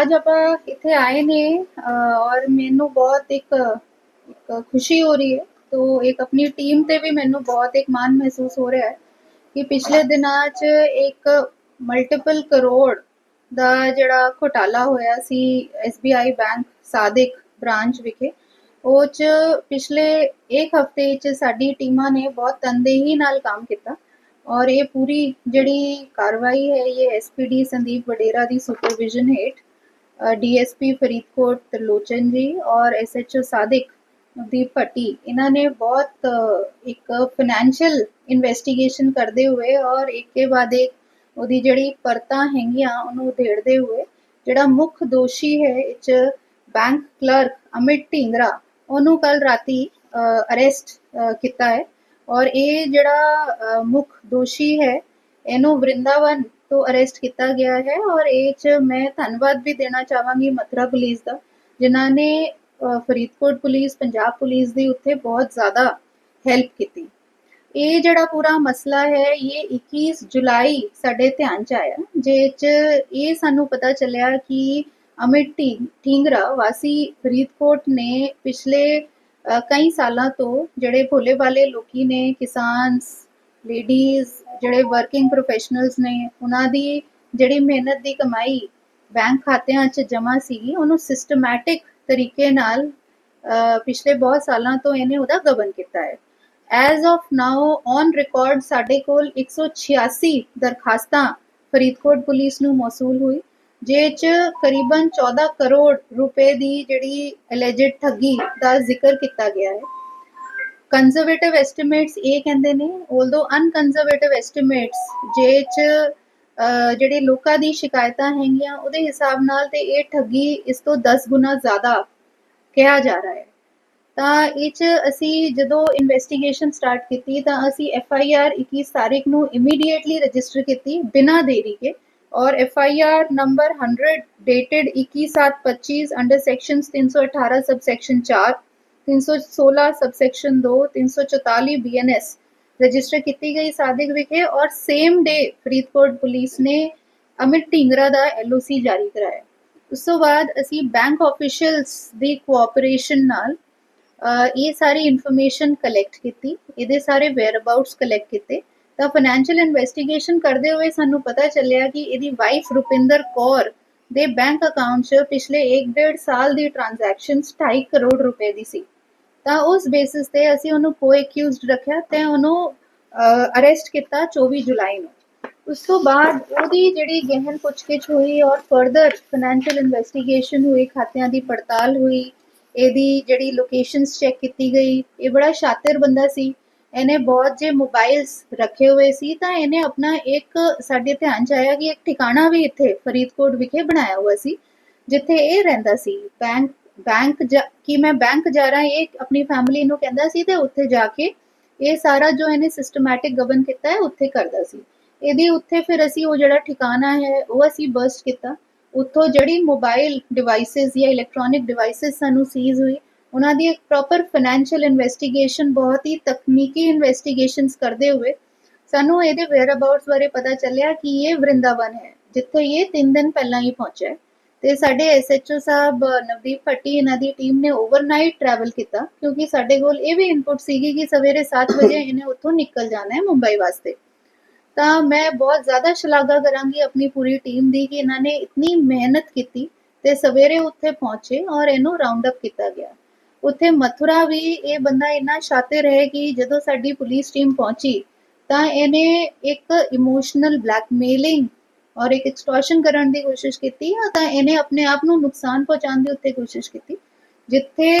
ਅੱਜ ਆਪਾਂ ਇੱਥੇ ਆਏ ਨੇ ਔਰ ਮੈਨੂੰ ਬਹੁਤ ਇੱਕ ਇੱਕ ਖੁਸ਼ੀ ਹੋ ਰਹੀ ਹੈ। ਤੋ ਇੱਕ ਆਪਣੀ ਟੀਮ ਤੇ ਵੀ ਮੈਨੂੰ ਬਹੁਤ ਇੱਕ ਮਾਣ ਮਹਿਸੂਸ ਹੋ ਰਿਹਾ ਹੈ ਕਿ ਪਿਛਲੇ ਦਿਨਾਂ 'ਚ ਇੱਕ ਮਲਟੀਪਲ ਕਰੋੜ ਦਾ ਜਿਹੜਾ ਘੁਟਾਲਾ ਹੋਇਆ ਸੀ SBI ਬੈਂਕ ਸਾਦਿਕ ਬ੍ਰਾਂਚ ਵਿਖੇ, ਉਹ 'ਚ ਪਿਛਲੇ ਇੱਕ ਹਫ਼ਤੇ 'ਚ ਸਾਡੀ ਟੀਮਾਂ ਨੇ ਬਹੁਤ ਤਨਦੇਹੀ ਨਾਲ ਕੰਮ ਕੀਤਾ। ਔਰ ਇਹ ਪੂਰੀ ਜਿਹੜੀ ਕਾਰਵਾਈ ਹੈ, ਇਹ ਐਸਪੀਡੀ ਸੰਦੀਪ ਵਡੇਰਾ ਦੀ ਸੁਪਰਵਿਜ਼ਨ ਹੇਠ ਡੀਐਸਪੀ ਫਰੀਦਕੋਟ ਤਰਲੋਚਨ ਜੀ ਔਰ ਐਸਐਚਓ ਸਾਦਿਕ ਦੀਪ ਭੱਟੀ ਇਹਨਾਂ ਨੇ ਬਹੁਤ ਇੱਕ ਫਾਈਨੈਂਸ਼ੀਅਲ ਇਨਵੈਸਟੀਗੇਸ਼ਨ ਕਰਦੇ ਹੋਏ ਔਰ ਇੱਕ ਬਾਅਦ ਇੱਕ ਉਹਦੀ ਜਿਹੜੀ ਪਰਤਾਂ ਹੈਗੀਆਂ ਉਹਨੂੰ ਉਧੇੜਦੇ ਹੋਏ ਜਿਹੜਾ ਮੁੱਖ ਦੋਸ਼ੀ ਹੈ ਇਹ ਬੈਂਕ ਕਲਰਕ ਅਮਿਤ ਢੀਂਗਰਾ ਉਹਨੂੰ ਕੱਲ ਰਾਤੀ ਅਰੈਸਟ ਕੀਤਾ ਹੈ। ਔਰ ਇਹ ਜਿਹੜਾ ਅ, ਮੁੱਖ ਦੋਸ਼ੀ ਹੈ ਇਹਨੂੰ ਵਰਿੰਦਾਵਨ ਤੋਂ ਅਰੈਸਟ ਕੀਤਾ ਗਿਆ ਹੈ ਔਰ ਇਹ 'ਚ ਮੈਂ ਧੰਨਵਾਦ ਵੀ ਦੇਣਾ ਚਾਹਾਂਗੀ ਮਥੁਰਾ ਪੁਲਿਸ ਦਾ ਜਿਨ੍ਹਾਂ ਨੇ ਅ, ਫਰੀਦਕੋਟ ਪੁਲਿਸ ਪੰਜਾਬ ਪੁਲਿਸ ਦੀ ਉੱਥੇ ਬਹੁਤ ਜ਼ਿਆਦਾ ਹੈਲਪ ਕੀਤੀ ਇਹ ਜਿਹੜਾ ਪੂਰਾ ਮਸਲਾ ਹੈ ਇਹ 21 ਜੁਲਾਈ ਸਾਡੇ ਧਿਆਨ ਚ ਆਇਆ ਜਿਹ ਚ ਇਹ ਸਾਨੂੰ ਪਤਾ ਚੱਲਿਆ ਕਿ ਅਮਿਤ ਢੀ- ਢੀਂਗਰਾ ਵਾਸੀ ਫਰੀਦਕੋਟ ਨੇ ਪਿਛਲੇ ਅ, ਕਈ ਸਾਲਾਂ ਤੋਂ ਜਿਹੜੇ ਭੋਲੇ ਵਾਲੇ ਲੋਕੀ ਨੇ ਕਿਸਾਨਸ ਲੇਡੀਜ਼ ਜਿਹੜੇ ਵਰਕਿੰਗ ਪ੍ਰੋਫੈਸ਼ਨਲਸ ਨੇ, ਉਹਨਾਂ ਦੀ ਜਿਹੜੀ ਮਿਹਨਤ ਦੀ ਕਮਾਈ ਬੈਂਕ ਖਾਤਿਆਂ 'ਚ ਜਮ੍ਹਾਂ ਸੀਗੀ, ਉਹਨੂੰ ਸਿਸਟਮੈਟਿਕ ਤਰੀਕੇ ਨਾਲ ਪਿਛਲੇ ਬਹੁਤ ਸਾਲਾਂ ਤੋਂ ਇਹਨੇ ਉਹਦਾ ਗਬਨ ਕੀਤਾ ਹੈ। As of now on record ਸਾਡੇ ਕੋਲ 186 ਦਰਖਾਸਤਾਂ ਫਰੀਦਕੋਟ ਪੁਲਿਸ ਨੂੰ ਮੌਸੂਲ ਹੋਈ, ਜੇ ਚ ਕਰੀਬਨ 14 ਕਰੋੜ ਰੁਪਏ ਦੀ ਜਿਹੜੀ ਅਲੈਜਡ ਠੱਗੀ ਦਾ ਜ਼ਿਕਰ ਕੀਤਾ ਗਿਆ ਹੈ। ਕੰਜ਼ਰਵੇਟਿਵ ਐਸਟੀਮੇਟਸ ਇਹ ਕਹਿੰਦੇ ਨੇ ਆਲਦੋ ਅਨਕੰਜ਼ਰਵੇਟਿਵ ਐਸਟੀਮੇਟਸ ਜੇ ਚ ਜਿਹੜੇ ਲੋਕਾਂ ਦੀ ਸ਼ਿਕਾਇਤਾਂ ਹੈਗੀਆਂ, ਉਹਦੇ ਹਿਸਾਬ ਨਾਲ ਤੇ ਇਹ ਠੱਗੀ ਇਸ ਤੋਂ 10 ਗੁਣਾ ਜ਼ਿਆਦਾ ਕਿਹਾ ਜਾ ਰਿਹਾ ਹੈ। ਤਾਂ ਇਹ ਚ ਅਸੀਂ ਜਦੋਂ ਇਨਵੈਸਟੀਗੇਸ਼ਨ ਸਟਾਰਟ ਕੀਤੀ, ਤਾਂ ਅਸੀਂ ਐਫ ਆਈ ਆਰ 21 ਤਾਰੀਖ ਨੂੰ ਇਮੀਡੀਏਟਲੀ ਰਜਿਸਟਰ ਕੀਤੀ, ਬਿਨਾਂ ਦੇਰੀ ਕੇ, ਔਰ F I R number 100 dated 21725 under sections 318 subsection 4 316 subsection 2 344 BNS register ਕੀਤੀ ਗਈ ਸਾਦਿਕ ਵਿਖੇ ਔਰ ਸੇਮ ਡੇ ਫਰੀਦਕੋਟ ਪੁਲਿਸ ਨੇ ਅਮਿਤ ਢੀਂਗਰਾ ਦਾ ਐਲਓਸੀ ਜਾਰੀ ਕਰਾਇਆ। ਉਸ ਤੋਂ ਬਾਅਦ ਅਸੀਂ ਬੈਂਕ ਆਫੀਸ਼ੀਅਲਸ ਦੀ ਕੋਆਪਰੇਸ਼ਨ ਨਾਲ ਇਹ ਸਾਰੀ ਇਨਫੋਰਮੇਸ਼ਨ ਕਲੈਕਟ ਕੀਤੀ, ਇਹਦੇ ਸਾਰੇ ਵੇਅਰ ਅਬਾਊਟਸ ਕਲੈਕਟ ਕੀਤੇ। ਤਾਂ ਫਾਈਨੈਂਸ਼ੀਅਲ ਇਨਵੈਸਟੀਗੇਸ਼ਨ ਕਰਦੇ ਹੋਏ ਸਾਨੂੰ ਪਤਾ ਚੱਲਿਆ ਕਿ ਇਹਦੀ ਵਾਈਫ ਰੁਪਿੰਦਰ ਕੌਰ ਦੇ ਬੈਂਕ ਅਕਾਊਂਟ 'ਚ ਪਿਛਲੇ 1.5 ਸਾਲ ਦੀ ਟ੍ਰਾਂਜੈਕਸ਼ਨਸ 2.5 ਕਰੋੜ ਰੁਪਏ ਦੀ ਸੀ। ਤਾਂ ਉਸ ਬੇਸਿਸ ਤੇ ਅਸੀਂ ਉਹਨੂੰ ਕੋ ਐਕਿਊਜ਼ਡ ਰੱਖਿਆ ਤੇ ਉਹਨੂੰ ਅਰੈਸਟ ਕੀਤਾ 24 ਜੁਲਾਈ ਨੂੰ। ਉਸ ਤੋਂ ਬਾਅਦ ਉਹਦੀ ਜਿਹੜੀ ਗਹਿਨ ਪੁੱਛਗਿੱਛ ਹੋਈ ਔਰ ਫਰਦਰ ਫਾਈਨੈਂਸ਼ੀਅਲ ਇਨਵੈਸਟੀਗੇਸ਼ਨ ਹੋਈ, ਖਾਤਿਆਂ ਦੀ ਪੜਤਾਲ ਹੋਈ, ਇਹਦੀ ਜਿਹੜੀ ਲੋਕੇਸ਼ਨਸ ਚੈੱਕ ਕੀਤੀ ਗਈ, ਇਹ ਬੜਾ ਸ਼ਾਤਿਰ ਬੰਦਾ ਸੀ। ਇਹਨੇ ਬਹੁਤ ਜੇ ਮੋਬਾਈਲਸ ਰੱਖੇ ਹੋਏ ਸੀ ਤਾਂ ਇਹਨੇ ਆਪਣਾ ਇੱਕ ਸਾਡੇ ਧਿਆਨ ਚ ਆਇਆ ਕਿ ਇੱਕ ਠਿਕਾਣਾ ਵੀ ਇੱਥੇ ਫਰੀਦਕੋਟ ਵਿਖੇ ਬਣਾਇਆ ਹੋਇਆ ਸੀ, ਜਿੱਥੇ ਇਹ ਰਹਿੰਦਾ ਸੀ ਬੈਂਕ ਬੈਂਕ ਕਿ ਮੈਂ ਬੈਂਕ ਜਾ ਰਹਾ, ਇਹ ਆਪਣੀ ਫੈਮਿਲੀ ਨੂੰ ਕਹਿੰਦਾ ਸੀ ਤੇ ਉੱਥੇ ਜਾ ਕੇ ਇਹ ਸਾਰਾ ਜੋ ਇਹਨੇ ਸਿਸਟਮੈਟਿਕ ਗਵਨ ਕੀਤਾ ਹੈ, ਉੱਥੇ ਕਰਦਾ ਸੀ। ਇਹਦੀ ਉੱਥੇ ਫਿਰ ਅਸੀਂ ਉਹ ਜਿਹੜਾ ਠਿਕਾਣਾ ਹੈ, ਉਹ ਅਸੀਂ ਬਸਟ ਕੀਤਾ। ਉੱਥੋਂ ਜਿਹੜੀ ਮੋਬਾਈਲ ਡਿਵਾਈਸਸ ਜਾਂ ਇਲੈਕਟ੍ਰੋਨਿਕ ਡਿਵਾਈਸਸ ਸਾਨੂੰ ਸੀਜ਼ ਹੋਈ, ਉਹਨਾਂ ਦੀ ਇੱਕ ਪ੍ਰੋਪਰ ਫਾਈਨੈਂਸ਼ੀਅਲ ਇਨਵੈਸਟੀਗੇਸ਼ਨ ਬਹੁਤ ਹੀ ਤਕਨੀਕੀ ਇਨਵੈਸਟੀਗੇਸ਼ਨਸ ਕਰਦੇ ਹੋਏ ਸਾਨੂੰ ਇਹਦੇ ਵੇਅਰ ਬਾਰੇ ਪਤਾ ਚੱਲਿਆ ਕਿ ਇਹ ਵਰਿੰਦਾਵਨ ਹੈ, ਜਿੱਥੇ ਇਹ 3 ਦਿਨ ਪਹਿਲਾਂ ਹੀ ਪਹੁੰਚਿਆ ਤੇ ਸਾਡੇ ਐਸਐਚਓ ਸਾਹਿਬ ਨਵਦੀਪ ਭੱਟੀ ਇਹਨਾਂ ਦੀ ਟੀਮ ਨੇ ਓਵਰਨਾਈਟ ਟਰੈਵਲ ਕੀਤਾ, ਕਿਉਂਕਿ ਸਾਡੇ ਕੋਲ ਇਹ ਵੀ ਇਨਪੁਟ ਸੀਗੀ ਕਿ ਸਵੇਰੇ 7 ਵਜੇ ਇਹਨੇ ਉੱਥੋਂ ਨਿਕਲ ਜਾਣਾ ਹੈ ਮੁੰਬਈ ਵਾਸਤੇ। ਤਾਂ ਮੈਂ ਬਹੁਤ ਜ਼ਿਆਦਾ ਸ਼ਲਾਘਾ ਕਰਾਂਗੀ ਆਪਣੀ ਪੂਰੀ ਟੀਮ ਦੀ ਕਿ ਇਹਨਾਂ ਨੇ ਇਤਨੀ ਮਿਹਨਤ ਕੀਤੀ ਤੇ ਸਵੇਰੇ ਉੱਥੇ ਪਹੁੰਚੇ ਔਰ ਇਹਨੂੰ ਰਾਉਂਡ ਅਪ ਕੀਤਾ ਗਿਆ। ਉੱਥੇ ਮਥੁਰਾ ਵੀ ਇਹ ਬੰਦਾ ਇੰਨਾ ਸ਼ਾਤਿਰ ਹੈ ਕਿ ਜਦੋਂ ਸਾਡੀ ਪੁਲਿਸ ਟੀਮ ਪਹੁੰਚੀ, ਤਾਂ ਇਹਨੇ ਇੱਕ ਇਮੋਸ਼ਨਲ ਬਲੈਕਮੇਲਿੰਗ ਔਰ ਇੱਕ ਐਕਸਟੋਰਸ਼ਨ ਕਰਨ ਦੀ ਕੋਸ਼ਿਸ਼ ਕੀਤੀ ਤਾਂ ਇਹਨੇ ਆਪਣੇ ਆਪ ਨੂੰ ਨੁਕਸਾਨ ਪਹੁੰਚਾਉਣ ਦੀ ਉੱਤੇ ਕੋਸ਼ਿਸ਼ ਕੀਤੀ ਜਿੱਥੇ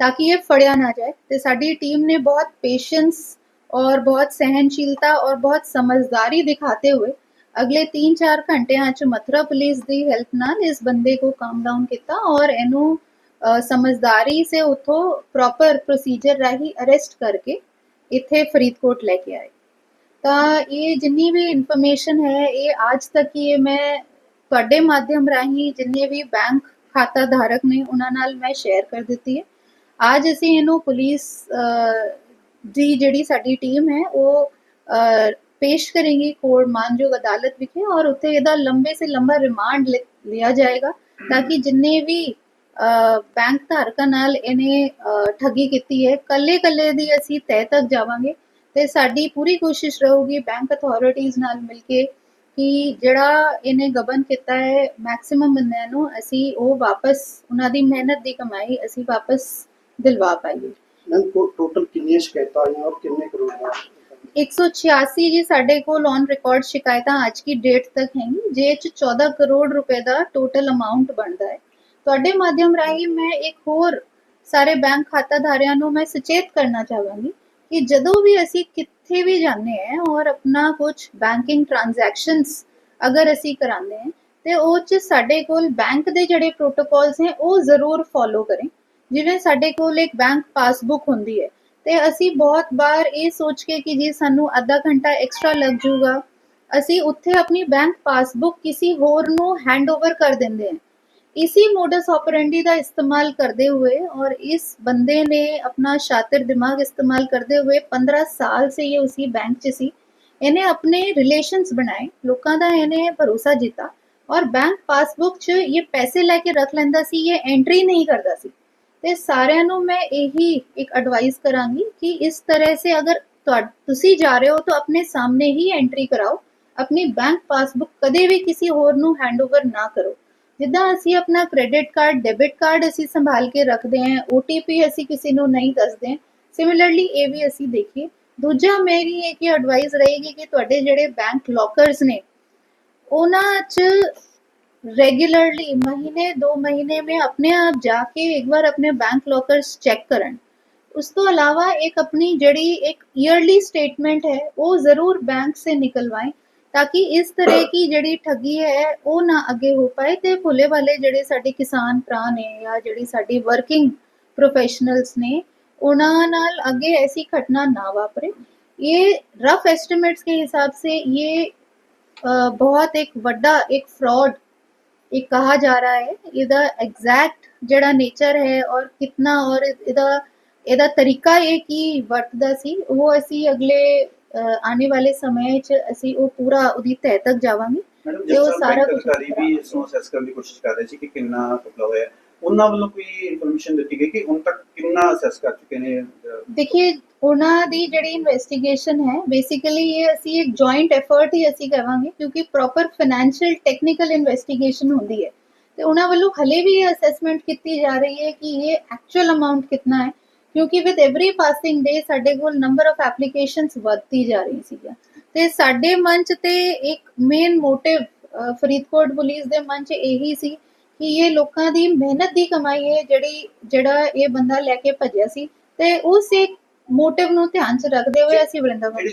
ਤਾਂ ਕਿ ਇਹ ਫੜਿਆ ਨਾ ਜਾਏ ਤੇ ਸਾਡੀ ਟੀਮ ਨੇ ਬਹੁਤ ਪੇਸ਼ੈਂਸ और बहुत सहनशीलता और बहुत समझदारी दिखाते हुए ਅਗਲੇ 3-4 ਘੰਟਿਆਂ ਚ ਮਥੁਰਾ ਪੁਲਿਸ ਦੀ ਹੈਲਪ ਨਾਲ ਇਸ ਬੰਦੇ ਕੋ ਕਾਮ ਡਾਊਨ ਕੀਤਾ ਔਰ ਇਹਨੂੰ ਅ, ਸਮਝਦਾਰੀ ਸੇ ਉਥੋਂ ਪ੍ਰੋਪਰ ਪ੍ਰੋਸੀਜਰ ਰਾਹੀਂ ਅਰੈਸਟ ਕਰਕੇ ਇੱਥੇ ਫਰੀਦਕੋਟ ਲੈ ਕੇ ਆਏ ਤਾਂ ਇਹ ਜਿੰਨੀ ਵੀ ਇਨਫੋਰਮੇਸ਼ਨ ਹੈ, ਇਹ ਅੱਜ ਤੱਕ ਇਹ ਮੈਂ ਤੁਹਾਡੇ ਮਾਧਿਅਮ ਰਾਹੀਂ ਜਿੰਨੇ ਵੀ ਬੈਂਕ ਖਾਤਾ ਧਾਰਕ ਨੇ, ਉਹਨਾਂ ਨਾਲ ਮੈਂ ਸ਼ੇਅਰ ਕਰ ਦਿੱਤੀ ਹੈ। ਅੱਜ ਅਸੀਂ ਇਹਨੂੰ ਪੁਲਿਸ ਦੀ ਜਿਹੜੀ ਸਾਡੀ ਟੀਮ ਹੈ, ਉਹ ਪੇਸ਼ ਕਰੇਗੀ ਕੋਰਟ ਮਾਨਯੋਗ ਅਦਾਲਤ ਵਿਖੇ ਔਰ ਉੱਥੇ ਇਹਦਾ ਲੰਬੇ ਸੇ ਲੰਬਾ ਰਿਮਾਂਡ ਲਿਆ ਜਾਏਗਾ ਤਾਂ ਕਿ ਜਿੰਨੇ ਵੀ ਬੈਂਕ ਧਾਰਕਾਂ ਨਾਲ ਇਹਨੇ ਠੱਗੀ ਕੀਤੀ ਹੈ ਕੱਲੇ ਕੱਲੇ ਦੀ ਅਸੀਂ ਤਹਿ ਤੱਕ ਜਾਵਾਂਗੇ। ਤੇ ਸਾਡੀ ਪੂਰੀ ਕੋਸ਼ਿਸ਼ ਰਹੂਗੀ ਬੈਂਕ ਅਥਾਰਟੀਜ਼ ਨਾਲ ਮਿਲ ਕੇ ਕਿ ਜਿਹੜਾ ਇਹਨੇ ਗਬਨ ਕੀਤਾ ਹੈ ਮੈਕਸਿਮਮ ਬੰਦਿਆਂ ਨੂੰ ਅਸੀਂ ਉਹ ਵਾਪਸ ਉਹਨਾਂ ਦੀ ਮਿਹਨਤ ਦੀ ਕਮਾਈ ਅਸੀਂ ਵਾਪਸ ਦਿਲਵਾ ਪਾਈਏ। ਮੈਮ ਟੋਟਲ ਕਿੰਨੀਆਂ ਸ਼ਿਕਾਇਤਾਂ ਆਈਆਂ ਔਰ ਕਿੰਨੇ ਕਰੋੜ ਦਾ? 186 ਜੀ ਸਾਡੇ ਕੋਲ ਔਨ ਰਿਕਾਰਡ ਸ਼ਿਕਾਇਤਾਂ ਅੱਜ ਦੀ ਡੇਟ ਤੱਕ ਹੈਗੀ ਜੇ ਚ 14 ਕਰੋੜ ਰੁਪਏ ਦਾ ਟੋਟਲ ਅਮਾਉਂਟ ਬਣਦਾ ਹੈ। ਤੁਹਾਡੇ ਮਾਧਿਅਮ ਰਾਹੀਂ ਮੈਂ ਇੱਕ ਹੋਰ ਸਾਰੇ ਬੈਂਕ ਖਾਤਾਧਾਰਿਆਂ ਨੂੰ ਮੈਂ ਸੁਚੇਤ ਕਰਨਾ ਚਾਹਾਂਗੀ ਕਿ ਜਦੋਂ ਵੀ ਅਸੀਂ ਕਿੱਥੇ ਵੀ ਜਾਂਦੇ ਹਾਂ ਔਰ ਆਪਣਾ ਕੁਝ ਬੈਂਕਿੰਗ ਟ੍ਰਾਂਜੈਕਸ਼ਨਸ ਅਗਰ ਅਸੀਂ ਕਰਾਉਂਦੇ ਹਾਂ, ਤੇ ਉਹ ਚ ਸਾਡੇ ਕੋਲ ਬੈਂਕ ਦੇ ਜਿਹੜੇ ਪ੍ਰੋਟੋਕਾਲਸ ਹੈ, ਉਹ ਜ਼ਰੂਰ ਫੋਲੋ ਕਰੇ। ਜਿਵੇਂ ਸਾਡੇ ਕੋਲ ਇੱਕ ਬੈਂਕ ਪਾਸਬੁੱਕ ਹੁੰਦੀ ਹੈ, ਤੇ ਅਸੀਂ ਬਹੁਤ ਵਾਰ ਇਹ ਸੋਚ ਕੇ ਕਿ ਜੀ ਸਾਨੂੰ ਅੱਧਾ ਘੰਟਾ ਐਕਸਟਰਾ ਲੱਗ ਜਾਊਗਾ। ਅਸੀਂ ਉੱਥੇ ਆਪਣੀ ਬੈਂਕ ਪਾਸਬੁੱਕ ਕਿਸੇ ਹੋਰ ਨੂੰ ਹੈਂਡਓਵਰ ਕਰ ਦਿੰਦੇ ਹਾਂ। इसी मोडस ऑपरेंडी का इस्तेमाल करते हुए और इस बंदे ने अपना शातिर दिमाग इस्तेमाल करते हुए 15 साल से ये उसी बैंक च सी ਇਹਨੇ ਆਪਣੇ ਰਿਲੇਸ਼ਨਸ ਬਣਾਏ ਲੋਕਾਂ ਦਾ ਇਹਨੇ ਭਰੋਸਾ ਜਿੱਤਾ ਔਰ ਬੈਂਕ ਪਾਸਬੁੱਕ 'ਚ ਇਹ ਪੈਸੇ ਲੈ ਕੇ ਰੱਖ ਲੈਂਦਾ ਸੀ ਇਹ ਐਂਟਰੀ ਨਹੀਂ ਕਰਦਾ ਸੀ ਤੇ ਸਾਰਿਆਂ ਨੂੰ ਮੈਂ ਇਹੀ ਇੱਕ ਐਡਵਾਈਸ ਕਰਾਂਗੀ ਕਿ ਇਸ ਤਰ੍ਹਾਂ ਸੇ ਅਗਰ ਤੁਹਾ- ਤੁਸੀਂ ਜਾ ਰਹੇ ਹੋ ਤਾਂ ਆਪਣੇ ਸਾਹਮਣੇ ਹੀ ਐਂਟਰੀ ਕਰਾਓ ਆਪਣੀ ਬੈਂਕ ਪਾਸਬੁੱਕ ਕਦੇ ਵੀ ਕਿਸੇ ਹੋਰ ਨੂੰ ਹੈਂਡਓਵਰ ਨਾ ਕਰੋ ਜਿੱਦਾਂ ਅਸੀਂ ਆਪਣਾ ਕ੍ਰੈਡਿਟ ਕਾਰਡ ਡੈਬਿਟ ਕਾਰਡ ਅਸੀਂ ਸੰਭਾਲ ਕੇ ਰੱਖਦੇ ਹਾਂ OTP ਅਸੀਂ ਕਿਸੇ ਨੂੰ ਨਹੀਂ ਦੱਸਦੇ ਸਿਮਿਲਰਲੀ ਇਹ ਵੀ ਅਸੀਂ ਦੇਖੀਏ ਦੂਜਾ ਮੇਰੀ ਇਹ ਕਿ ਐਡਵਾਈਸ ਰਹੇਗੀ ਕਿ ਤੁਹਾਡੇ ਜਿਹੜੇ ਬੈਂਕ ਲੋਕਰਸ ਨੇ ਉਹਨਾਂ 'ਚ रेगुलरली महीने दो महीने में अपने आप जाके एक बार अपने बैंक लॉकर्स चेक करन उस तो अलावा एक अपनी जड़ी एक ईयरली स्टेटमेंट है वो ज़रूर बैंक से निकलवाएँ ताकि इस तरह की ਜਿਹੜੀ ਠੱਗੀ ਹੈ ਉਹ ਨਾ ਅੱਗੇ ਹੋ ਪਾਏ ਤੇ ਭੁੱਲੇ ਵਾਲੇ ਜਿਹੜੇ ਸਾਡੇ ਕਿਸਾਨ ਭਰਾ ਨੇ ਜਾਂ ਜਿਹੜੀ ਸਾਡੀ ਵਰਕਿੰਗ ਪ੍ਰੋਫੈਸ਼ਨਲਸ ਨੇ ਉਹਨਾਂ ਨਾਲ ਅੱਗੇ ਐਸੀ ਘਟਨਾ ਨਾ ਵਾਪਰੇ। ये रफ एस्टिमेट्स के हिसाब से ये बहुत एक बड़ा एक फ्रॉड एक कहा जा रहा है ਇਹਦਾ ਐਗਜ਼ੈਕਟ ਜਿਹੜਾ ਨੇਚਰ ਹੈ ਔਰ ਕਿੰਨਾ ਔਰ ਇਹਦਾ ਇਹਦਾ ਤਰੀਕਾ ਇਹ ਕੀ ਵਰਤਦਾ ਸੀ ਉਹ ਅਸੀਂ ਅਗਲੇ ਆਉਣੇ ਵਾਲੇ ਸਮੇਂ 'ਚ ਅਸੀਂ ਉਹ ਪੂਰਾ ਉਹਦੀ ਤਹਿ ਤੱਕ ਜਾਵਾਂਗੇ ਤੇ ਉਹ ਸਾਰਾ ਅਧਿਕਾਰੀ ਵੀ ਇਸ ਨੂੰ ਅਸੈਸ ਕਰਨ ਦੀ ਕੋਸ਼ਿਸ਼ ਕਰ ਰਹੇ ਸੀ ਕਿ ਕਿੰਨਾ ਕਪਲਾ ਹੋਇਆ। ਉਹਨਾਂ ਵੱਲੋਂ ਕੋਈ ਇਨਫੋਰਮੇਸ਼ਨ ਦਿੱਤੀ ਗਈ ਕਿ ਹੁਣ ਤੱਕ ਕਿੰਨਾ ਅਸੈਸ ਕਰ ਚੁੱਕੇ ਨੇ ਦੇਖिए ਉਹਨਾਂ ਦੀ ਜਿਹੜੀ ਇਨਵੈਸਟੀਗੇਸ਼ਨ ਹੈ ਬੇਸਿਕਲੀ ਇਹ ਅਸੀਂ ਇੱਕ ਜੁਆਇੰਟ ਐਫਰਟ ਹੀ ਅਸੀਂ ਕਹਾਂਗੇ ਕਿਉਂਕਿ ਪ੍ਰੋਪਰ ਫਾਈਨੈਂਸ਼ੀਅਲ ਟੈਕਨੀਕਲ ਇਨਵੈਸਟੀਗੇਸ਼ਨ ਹੁੰਦੀ ਹੈ ਤੇ ਉਹਨਾਂ ਵੱਲੋਂ ਹਲੇ ਵੀ ਇਹ ਅਸੈਸਮੈਂਟ ਕੀਤੀ ਜਾ ਰਹੀ ਹੈ ਕਿ ਇਹ ਐਕਚੁਅਲ ਅਮਾਉਂਟ ਕਿੰਨਾ ਹੈ ਕਿਉਂਕਿ ਵਿਦ ਏਵਰੀ ਫਾਸਟਿੰਗ ਡੇ ਸਾਡੇ ਕੋਲ ਨੰਬਰ ਆਫ ਐਪਲੀਕੇਸ਼ਨਸ ਵੱਧਦੀ ਜਾ ਰਹੀ ਸੀ ਤੇ ਸਾਡੇ ਮਨ ਚ ਤੇ ਇੱਕ ਮੇਨ ਮੋਟਿਵ ਫਰੀਦਕੋਟ ਪੁਲਿਸ ਦੇ ਮਨ ਚ ਇਹੀ ਸੀ ਕਿ ਇਹ ਲੋਕਾਂ ਦੀ ਮਿਹਨਤ ਦੀ ਕਮਾਈ ਹੈ ਜਿਹੜੀ ਜਿਹੜਾ ਇਹ ਬੰਦਾ ਲੈ ਕੇ ਭੱਜਿਆ ਸੀ। ਤੇ ਉਸ ਇੱਕ ਮੋਟਿਵ ਨੂੰ ਧਿਆਨ ਚ ਰੱਖਦੇ ਹੋਏ ਅਸੀਂ ਵਰਿੰਦਾਵਨ ਦੇ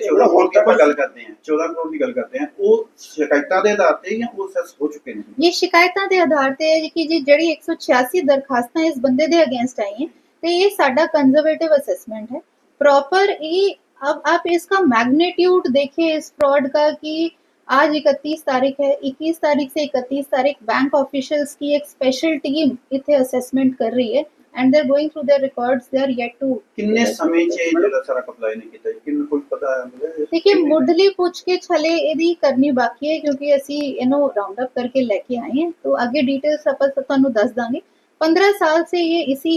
ਗੱਲ ਕਰਦੇ ਹਾਂ 14 ਕਰੋੜ ਦੀ ਗੱਲ ਕਰਦੇ ਹਾਂ ਉਹ ਸ਼ਿਕਾਇਤਾਂ ਦੇ ਆਧਾਰ ਤੇ ਜਾਂ ਉਹ ਸੈਸ ਹੋ ਚੁੱਕੇ ਨੇ? ਇਹ ਸ਼ਿਕਾਇਤਾਂ ਦੇ ਆਧਾਰ ਤੇ ਹੈ ਕਿ ਜਿਹੜੀ 186 ਦਰਖਾਸਤਾਂ ਇਸ ਬੰਦੇ ਦੇ ਅਗੇਂਸਟ ਆਈਆਂ तो ये ਸਾਡਾ ਕੰਜ਼ਰਵੇਟਿਵ ਅਸੈਸਮੈਂਟ है। प्रॉपर ये अब आप इसका मैग्नीट्यूड देखिए इस फ्रॉड का कि आज 31 तारीख है 21 तारीख से 31 तारीख बैंक ऑफिशियल्स की एक स्पेशल टीम इतने असेसमेंट कर रही है and they are going through their records they are yet to कितने समय से सारा कपड़ा नहीं किया? किन कुछ पता है मुझे? देखिए मुडली पूछ के छले ਇਹਦੀ ਕਰਨੀ ਬਾਕੀ ਹੈ ਕਿਉਂਕਿ ਅਸੀਂ ਇਹਨੂੰ ਰਾਉਂਡ ਅਪ ਕਰਕੇ ਲੈ ਕੇ ਆਏ ਹਾਂ तो आगे डिटेल्स ਆਪਾਂ ਤੁਹਾਨੂੰ 15 साल से ये इसी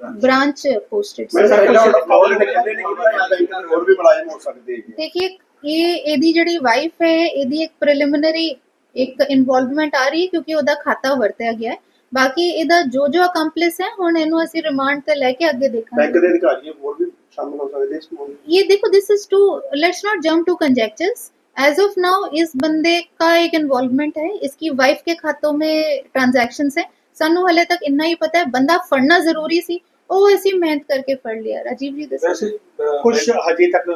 ब्रांच पोस्टेड ਮੈਂ ਸੀ ਸਰ ਕੌਲ ਨੇ ਕਹਿੰਦੇ ਨੇ ਕਿ ਬੈਂਕ ਹੋਰ ਵੀ ਮੁਲਾਜ਼ਮ ਹੋ ਸਕਦੇ ਜੀ देखिए ਇਹ ਇਹਦੀ ਜਿਹੜੀ ਵਾਈਫ ਹੈ ਇਹਦੀ ਇੱਕ ਪ੍ਰੀਲਿਮਿਨਰੀ ਇੱਕ ਇਨਵੋਲਵਮੈਂਟ ਆ ਰਹੀ ਹੈ ਕਿਉਂਕਿ ਉਹਦਾ ਖਾਤਾ ਵਰਤਿਆ ਗਿਆ ਹੈ ਬਾਕੀ ਇਹਦਾ ਜੋ ਜੋ ਅਕੰਪਲਿਸ ਹੈ ਹੁਣ ਇਹਨੂੰ ਅਸੀਂ ਰਿਮਾਂਡ ਤੇ ਲੈ ਕੇ ਅੱਗੇ ਬੈਂਕ ਦੇਖਾਂਗੇ ਦੇ ਅਧਿਕਾਰੀ ਹੋਰ ਵੀ ਸ਼ਾਮਲ ਹੋ ਸਕਦੇ ਇਸ ਨੂੰ ये देखो this is too let's not jump to conjectures as of now इस बंदे का एक इन्वॉल्वमेंट है इसकी वाइफ के खातों में ट्रांजैक्शंस है ਸਾਨੂੰ ਹਲੇ ਤੱਕ ਇੰਨਾ ਹੀ ਪਤਾ ਹੈ ਬੰਦਾ ਫੜਨਾ ਜ਼ਰੂਰੀ ਸੀ ਉਹ ਅਸੀਂ ਮਿਹਨਤ ਕਰਕੇ ਫੜ ਲਿਆ ਰਾਜੀਵ ਜੀ ਦੱਸੋ। ਕੁਝ ਹਜੇ ਤੱਕ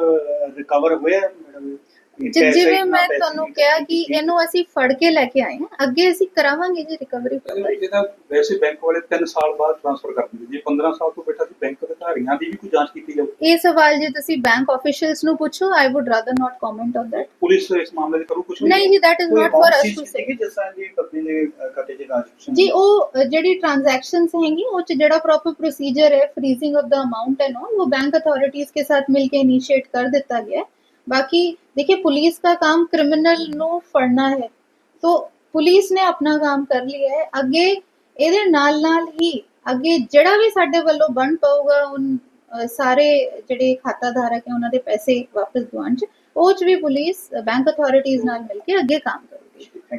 ਰਿਕਵਰ ਹੋਇਆ ਮੈਡਮ? ਜਿ- ਜਿਵੇਂ ਮੈਂ ਤੁਹਾਨੂੰ ਕਿਹਾ ਕਿ ਇਹਨੂੰ ਅਸੀਂ ਫੜ ਕੇ ਲੈ ਕੇ ਆਏ ਹਾਂ ਅੱਗੇ ਅਸੀਂ ਕਰਾਵਾਂਗੇ ਜੀ ਰਿਕਵਰੀ ਇਹ ਤਾਂ ਵੈਸੇ ਬੈਂਕ ਵਾਲੇ 3 ਸਾਲ ਬਾਅਦ ਟ੍ਰਾਂਸਫਰ ਕਰ ਦਿੰਦੇ। ਜੇ 15 ਸਾਲ ਤੋਂ ਬੈਠਾ ਸੀ ਬੈਂਕ ਅਧਿਕਾਰੀਆਂ ਦੀ ਵੀ ਕੋਈ ਜਾਂਚ ਕੀਤੀ ਜਾਊ? ਇਹ ਸਵਾਲ ਜੇ ਤੁਸੀਂ ਬੈਂਕ ਆਫੀਸ਼ੀਅਲਸ ਨੂੰ ਪੁੱਛੋ I would rather not comment on that police ਇਸ ਮਾਮਲੇ 'ਚ ਕਰੂ ਕੁਝ ਨਹੀਂ ਜੀ that is not for us to say ਸੀਗੀ ਜਿਸ ਤਰ੍ਹਾਂ ਦੀ ਪਤਨੀ ਦੇ ਅਹ, ਖਾਤੇ 'ਚ ਟ੍ਰਾਂਜੈਕਸ਼ਨ ਜੀ ਉਹ ਅ, ਜਿਹੜੀ ट्रांजैक्शंस हैंगी वो च ਜਿਹੜਾ प्रॉपर प्रोसीजर है freezing of the amount and all वो बैंक अथॉरिटीज के साथ मिलके इनिशिएट कर ਦਿੱਤਾ ਗਿਆ ਹੈ ਬਾਕੀ देखिए पुलिस का काम क्रिमिनल ਨੂੰ ਫੜਨਾ है तो ਪੁਲਿਸ ਨੇ ਆਪਣਾ ਕੰਮ ਕਰ ਲਿਆ ਹੈ ਅੱਗੇ ਇਹਦੇ ਨਾਲ ਨਾਲ ਹੀ ਅੱਗੇ ਜਿਹੜਾ ਵੀ ਸਾਡੇ ਵੱਲੋਂ ਬਣ ਪਊਗਾ ਉਨ ਅ, ਸਾਰੇ ਜਿਹੜੇ ਖਾਤਾ ਧਾਰਕ ਹੈ ਉਹਨਾਂ ਦੇ ਪੈਸੇ ਵਾਪਸ ਦਿਵਾਉਣ ਚ ਉਹ ਚ ਵੀ ਪੁਲਿਸ ਬੈਂਕ ਅਥਾਰਟੀਜ਼ ਨਾਲ ਮਿਲ ਕੇ ਅੱਗੇ ਕੰਮ ਕਰ